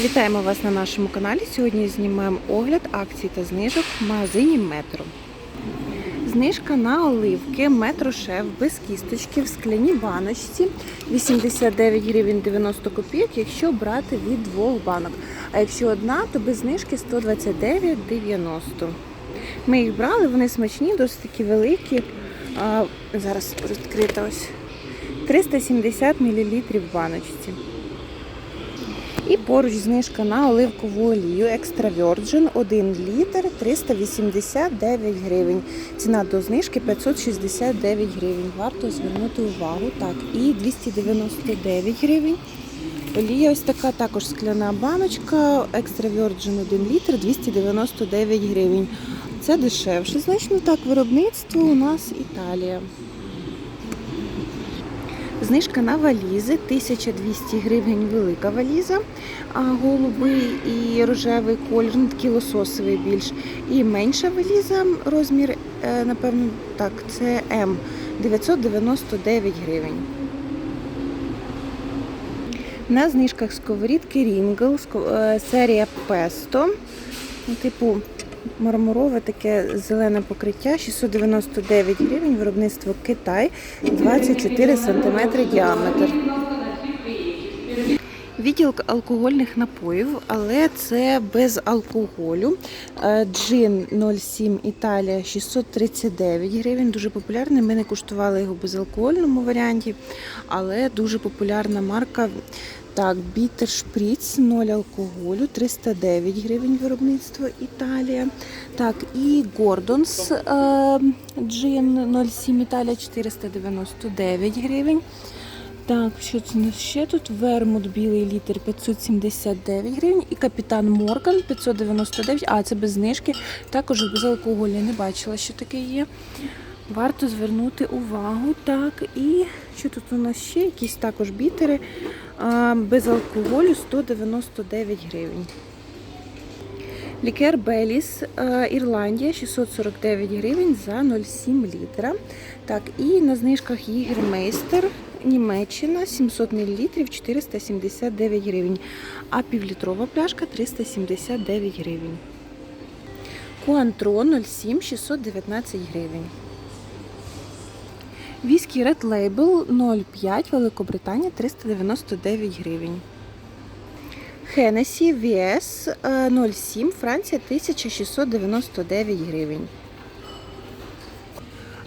Вітаємо вас на нашому каналі. Сьогодні знімаємо огляд акцій та знижок в магазині Метро. Знижка на оливки Метро Шеф без кісточки в скляній баночці 89 гривень 90 копійок, якщо брати від двох банок. А якщо одна, то без знижки 129,90. Ми їх брали, вони смачні, досить такі великі. А, зараз розкрита ось 370 мл в баночці. І поруч знижка на оливкову олію Extra Virgin 1 літр 389 гривень. Ціна до знижки 569 гривень. Варто звернути увагу. Так, і 299 гривень. Олія ось така також скляна баночка Extra Virgin 1 літр 299 гривень. Це дешевше. Значно так, виробництво у нас Італія. Знижка на валізи 1200 гривень велика валіза, а голубий і рожевий колір, ну такий лососовий більш. І менша валіза, розмір, е, напевно, так, це М 999 гривень. На знижках сковорідки Рінгл, серія Песто, ну, типу мармурове таке зелене покриття 699 гривень, виробництво Китай, 24 см діаметр. Відділ алкогольних напоїв, але це без алкоголю. Е, Джин 07 Італія 639 гривень. Дуже популярний. Ми не куштували його в безалкогольному варіанті, але дуже популярна марка. Так, бітер шприц 0 алкоголю, 309 гривень виробництво Італія. Так, і Гордонс е, джин 07 Італія 499 гривень. Так, що це у нас ще тут? Вермут білий літр 579 гривень і капітан Морган 599, а це без знижки, також без алкоголю. Не бачила, що таке є. Варто звернути увагу. Так, і що тут у нас ще? Якісь також бітери а, без алкоголю 199 гривень. Лікер Беліс е, Ірландія 649 гривень за 0,7 літра. Так, і на знижках Єгермейстер Німеччина 700 мл 479 гривень, а півлітрова пляшка 379 гривень. Куантро 07 619 гривень. Віскі Red Label 05 Великобританія 399 гривень. Хенесі VS 07 Франція 1699 гривень.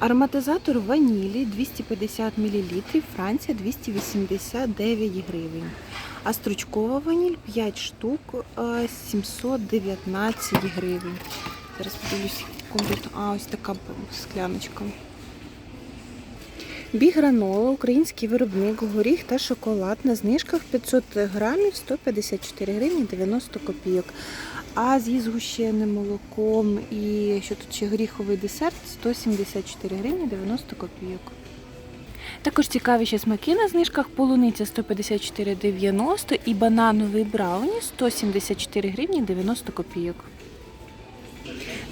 Ароматизатор ванілі 250 мл, Франція 289 гривень. А стручкова ваніль 5 штук е, 719 гривень. Зараз подивлюсь, комплект. А, ось така скляночка. Бігранола, український виробник, горіх та шоколад на знижках 500 грамів 154 гривні 90 копійок. А зі згущеним молоком і що тут ще горіховий десерт 174 гривні 90 копійок. Також цікаві ще смаки на знижках. Полуниця 154,90 і банановий брауні 174 гривні 90 копійок.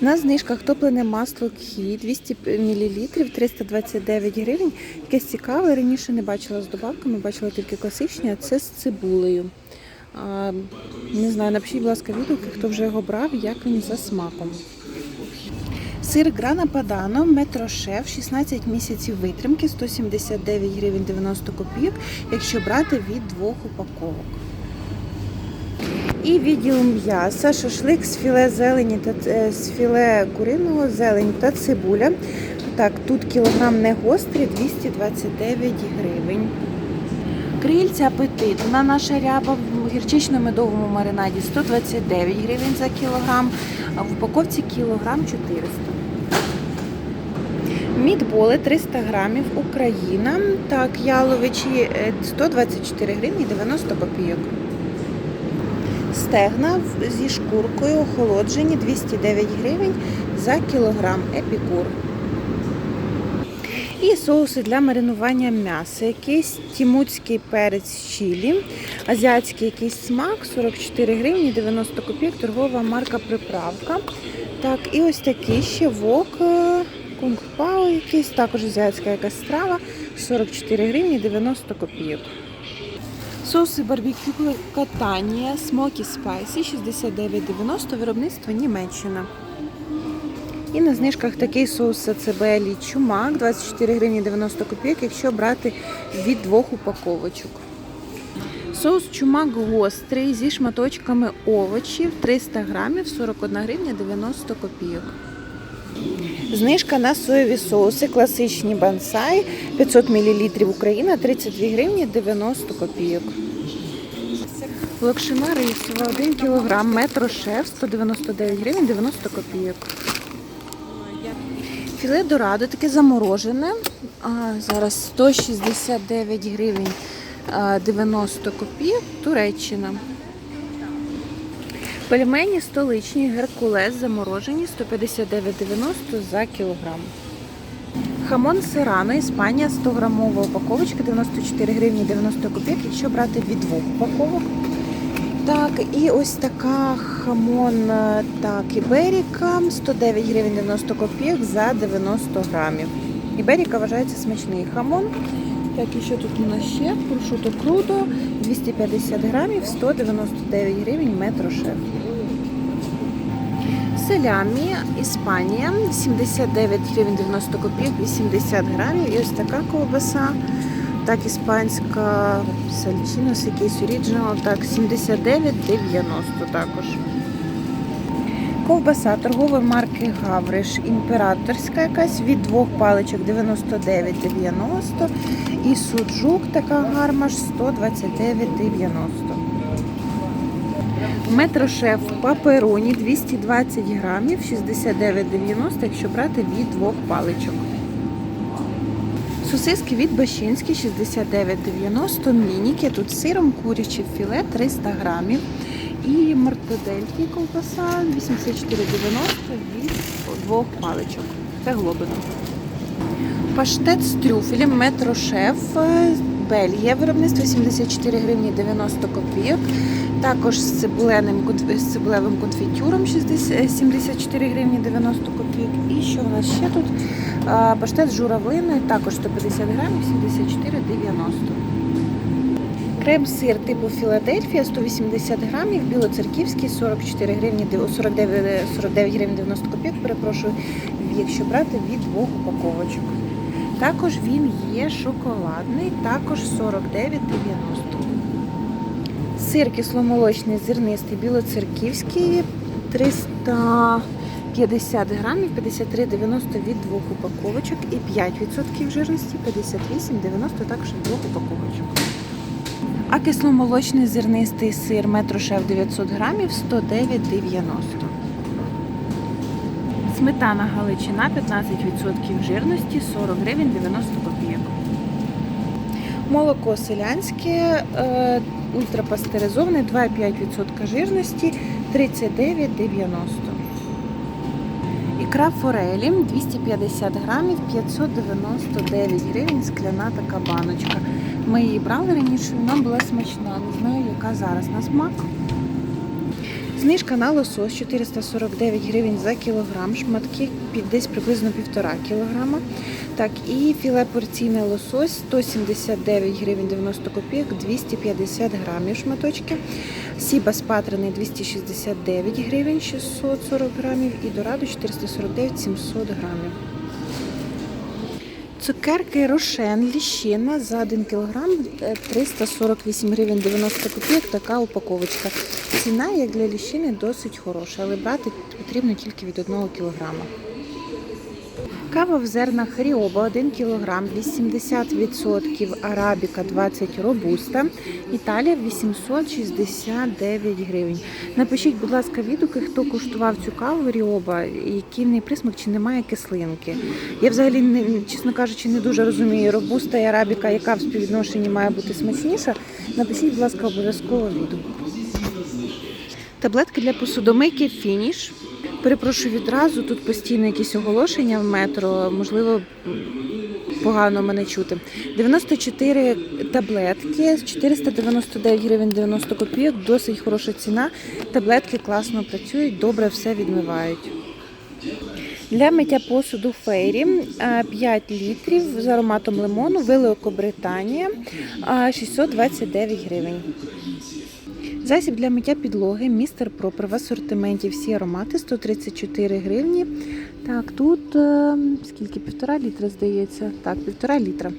На знижках топлене масло кхі 200 мл 329 гривень. Якесь цікаве, раніше не бачила з добавками, бачила тільки класичні, а це з цибулею. Не знаю, напишіть, будь ласка, відгуки, хто вже його брав, як він за смаком. Сир Грана Падано, метро шеф, 16 місяців витримки, 179 гривень 90 копійок, якщо брати від двох упаковок. І відділ м'яса, шашлик з філе зелені та е, з філе куриного зелень та цибуля. Так, тут кілограм не гострий, 229 гривень. Крильця апетитна наша ряба в гірчично-медовому маринаді 129 гривень за кілограм, а в упаковці кілограм 400. Мідболи 300 грамів Україна. Так, яловичі е, 124 гривні 90 копійок. Стегна зі шкуркою охолоджені 209 гривень за кілограм епікур. І соуси для маринування м'яса. Якийсь тімутський перець чилі, азіатський якийсь смак 44 гривні 90 копійок, торгова марка приправка. Так, і ось такий ще вок е, кунг-пао якийсь, також азіатська якась страва 44 гривні 90 копійок. Соуси барбекю катанія Smoky Spicy 69,90 виробництво Німеччина. І на знижках такий соус сацебелі чумак 24 гривні 90 копійок, якщо брати від двох упаковочок. Соус чумак гострий зі шматочками овочів 300 грамів 41 гривня 90 копійок. Знижка на соєві соуси, класичні бансай 500 мл Україна 32 гривні 90 копійок. Локшина рисова 1 кг, метро шеф 199 гривень 90 копійок. Філе дорадо таке заморожене. А, зараз 169 гривень 90 копійок, Туреччина. Пельмені столичні Геркулес заморожені 159,90 за кілограм. Хамон Сирано, Іспанія, 100 грамова упаковочка, 94 гривні 90 копійок, якщо брати від двох упаковок. Так, і ось така хамон е, так, Іберіка, 109 гривень 90 копійок за 90 грамів. Іберіка вважається смачний хамон. Так, і що тут у нас ще? Прошуто круто, 250 грамів, 199 гривень метро шеф. Селямі, Іспанія, 79 гривень 90 копійок, 80 грамів. І ось така ковбаса. Так, іспанська сальчинос, якийсь оріджинал, так, 79,90 також. Ковбаса торгової марки Гавриш, імператорська якась від двох паличок 99,90 і суджук така гармаш 129,90. Метрошеф папероні 220 грамів 69,90, якщо брати від двох паличок. Сосиски від Бащинські 69,90, мініки, тут сиром, куряче філе 300 грамів. І мартадельки ковбаса 84,90 від двох паличок. Це глобино. Паштет з трюфелем метрошеф Бельгія виробництво 74 гривні 90 копійок. Також з цибуленим з цибулевим конфітюром 60 74 гривні 90 копійок. І що в нас ще тут? Паштет з журавлиною, також 150 грамів 74,90. Крем-сир типу Філадельфія 180 грамів, білоцерківський 44 гривні 49, 49 гривень 90 копійок, перепрошую, якщо брати від двох упаковочок. Також він є шоколадний, також 49,90. Сир кисломолочний, зернистий, білоцерківський 350 грамів, 53,90 від двох упаковочок і 5% жирності 58,90 також від двох упаковочок. А кисломолочний зернистий сир метрошеф 900 грамів 109,90. Сметана Галичина 15% жирності 40 гривень 90 копійок. Молоко селянське е, ультрапастеризоване 2,5% жирності 39,90. Ікра форелі 250 грамів 599 гривень скляна така баночка. Ми її брали раніше, вона була смачна. Не знаю, яка зараз на смак. Знижка на лосось 449 гривень за кілограм, шматки під десь приблизно півтора кілограма. Так, і філе порційне лосось 179 гривень 90 копійок, 250 грамів шматочки. Сібас патрений 269 гривень 640 грамів і дорадо 449 700 грамів. Цукерки Рошен Ліщина за 1 кг 348 гривень 90 копійок. Така упаковочка. Ціна, як для ліщини, досить хороша, але брати потрібно тільки від 1 кг. Кава в зернах Ріоба 1 кг, 80% арабіка 20 робуста, Італія 869 гривень. Напишіть, будь ласка, відгуки, хто куштував цю каву Ріоба, який в неї присмак, чи немає кислинки. Я взагалі, не, чесно кажучи, не дуже розумію робуста і арабіка, яка в співвідношенні має бути смачніша. Напишіть, будь ласка, обов'язково відгук. Таблетки для посудомийки фініш. Перепрошую відразу, тут постійно якісь оголошення в метро, можливо, погано мене чути. 94 таблетки, 499 гривень 90 копійок, досить хороша ціна. Таблетки класно працюють, добре все відмивають. Для миття посуду фейрі е, 5 літрів з ароматом лимону, Великобританія е, 629 гривень. Засіб для миття підлоги містер Пропер в асортименті всі аромати 134 гривні. Так, тут е, скільки? Півтора літра, здається. Так, півтора літра.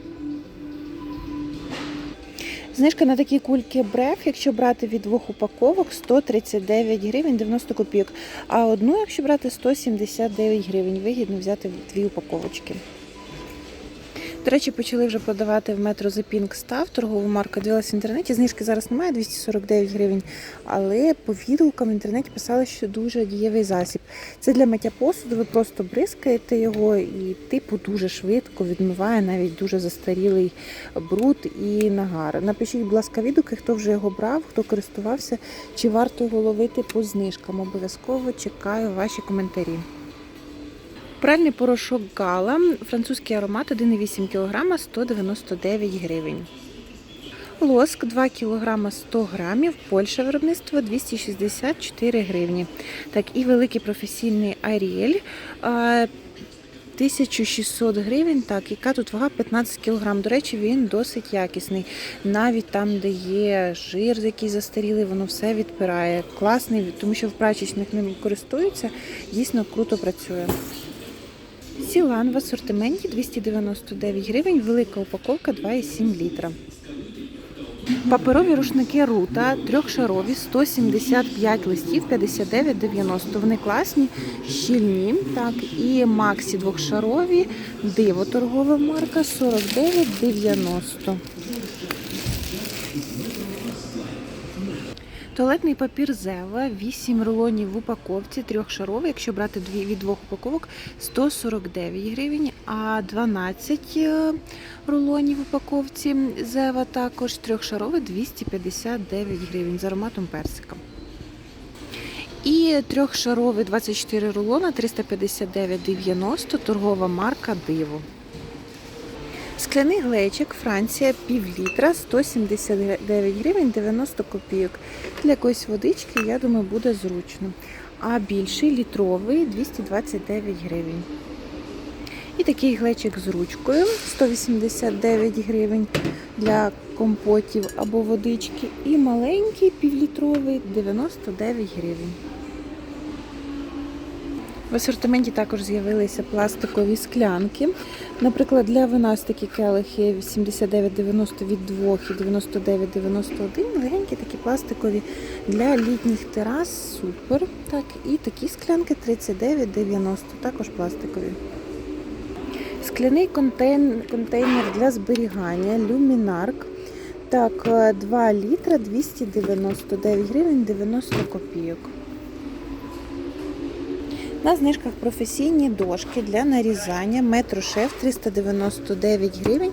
Знижка на такі кульки бреф, якщо брати від двох упаковок, 139 гривень 90 копійок. А одну, якщо брати, 179 гривень. Вигідно взяти дві упаковочки. До речі, почали вже продавати в метро The Pink Stuff, торгову марку дивилась в інтернеті. Знижки зараз немає 249 гривень, але по відгукам в інтернеті писали, що дуже дієвий засіб. Це для миття посуду, ви просто бризкаєте його і типу дуже швидко відмиває навіть дуже застарілий бруд і нагар. Напишіть, будь ласка, відгуки, хто вже його брав, хто користувався, чи варто його ловити по знижкам. Обов'язково чекаю ваші коментарі. Пральний порошок Гала, французький аромат 1,8 кг 199 гривень. Лоск 2 кг 100 грамів, Польща виробництво 264 гривні. Так, і великий професійний Аріель 1600 гривень. Так, яка тут вага 15 кг. До речі, він досить якісний. Навіть там, де є жир, який застарілий, воно все відпирає. Класний, тому що в прачечних ним користуються, дійсно круто працює. Сілан в асортименті 299 гривень, велика упаковка 2,7 літра. Паперові рушники Рута трьохшарові 175 листів 59,90. Вони класні, щільні. Так, і Максі двохшарові, диво торгова марка 49,90. Туалетний папір Зева, 8 рулонів в упаковці, трьохшаровий. Якщо брати дві від двох упаковок, 149 гривень, а 12 е, рулонів в упаковці Зева також трьохшаровий 259 гривень з ароматом персика. І трьохшаровий 24 рулона 359,90 торгова марка Диво. Скляний глечик Франція пів літра 179 гривень 90 копійок. Для якоїсь водички, я думаю, буде зручно. А більший літровий 229 гривень. І такий глечик з ручкою 189 гривень для компотів або водички. І маленький півлітровий 99 гривень. В асортименті також з'явилися пластикові склянки. Наприклад, для вина ось такі келихи 89,90 від 2 і 99,91. Легенькі такі пластикові для літніх терас. Супер. Так, і такі склянки 39,90, також пластикові. Скляний контейнер для зберігання Люмінарк. Так, 2 літра 299 гривень 90 копійок. На знижках професійні дошки для нарізання метрошеф 399 гривень,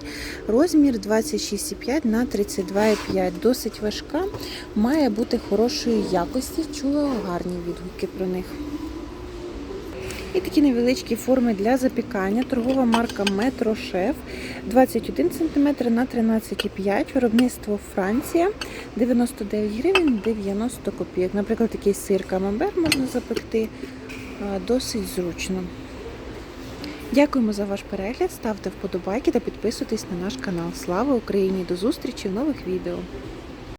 розмір 26,5 на 32,5. Досить важка, має бути хорошої якості. Чула гарні відгуки про них. І такі невеличкі форми для запікання. Торгова марка Метро Шеф 21 см на 13,5 Виробництво Франція 99 гривень 90 копійок. Наприклад, такий сир камамбер можна запекти досить зручно. Дякуємо за ваш перегляд. Ставте вподобайки та підписуйтесь на наш канал. Слава Україні! До зустрічі в нових відео!